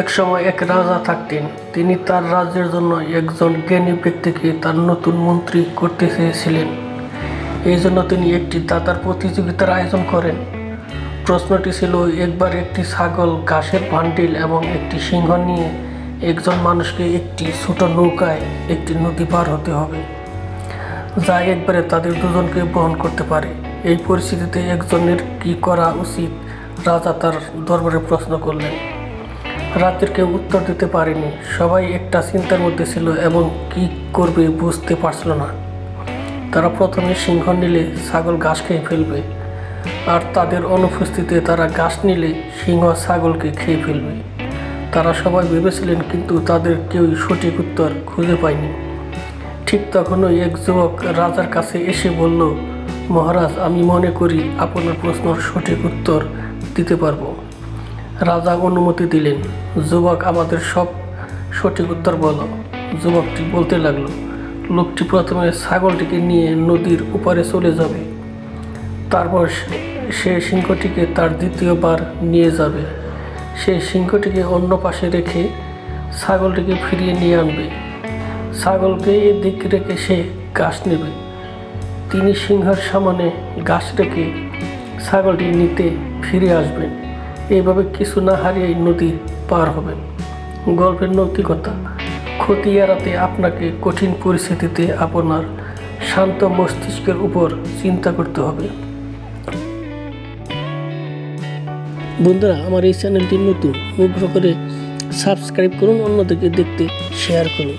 এক সময় এক রাজা থাকতেন। তিনি তার রাজ্যের জন্য একজন জ্ঞানী ব্যক্তিকে তার নতুন মন্ত্রী করতে চেয়েছিলেন। এই জন্য তিনি একটি দাতার প্রতিযোগিতার আয়োজন করেন। প্রশ্নটি ছিল, একবার একটি ছাগল ঘাসের বান্ডিল এবং একটি সিংহ নিয়ে একজন মানুষকে একটি ছোট নৌকায় একটি নদী পার হতে হবে, যা একবারে তাদের দুজনকে বহন করতে পারে। এই পরিস্থিতিতে একজনের কি করা উচিত, রাজা তার দরবারে প্রশ্ন করলেন। রাজ্যের কেউ উত্তর দিতে পারেনি। সবাই একটা চিন্তার মধ্যে ছিল এবং কি করবে বুঝতে পারছিল না। তারা প্রথমে সিংহ নিলে ছাগল ঘাস খেয়ে ফেলবে, আর তাদের অনুপস্থিতিতে তারা ঘাস নিলে সিংহ ছাগলকে খেয়ে ফেলবে। তারা সবাই ভেবেছিলেন, কিন্তু তাদের কেউই সঠিক উত্তর খুঁজে পায়নি। ঠিক তখনই এক যুবক রাজার কাছে এসে বলল, মহারাজ, আমি মনে করি আপনার প্রশ্নের সঠিক উত্তর দিতে পারব। রাজা অনুমতি দিলেন। যুবক আমাদের সব সঠিক উত্তর বলো যুবকটি বলতে লাগল, লোকটি প্রথমে ছাগলটিকে নিয়ে নদীর উপারে চলে যাবে। তারপর সে- সিংহটিকে তার দ্বিতীয়বার নিয়ে যাবে। সে সিংহটিকে অন্য পাশে রেখে ছাগলটিকে ফিরিয়ে নিয়ে আনবে। ছাগলকে এদিক রেখে সে ঘাস নেবে। তিনি সিংহের সামনে ঘাস রেখে ছাগলটি নিতে ফিরে আসবেন। এইভাবে কিছু না হারিয়ে নদী পার হবেন। গল্পের নৈতিকতা ক্ষতি এড়াতে আপনাকে কঠিন পরিস্থিতিতে আপনার শান্ত মস্তিষ্কের উপর চিন্তা করতে হবে। বন্ধুরা, আমার এই চ্যানেলটি নতুন, অনুগ্রহ করে সাবস্ক্রাইব করুন অন্যদেরকে দেখতে শেয়ার করুন।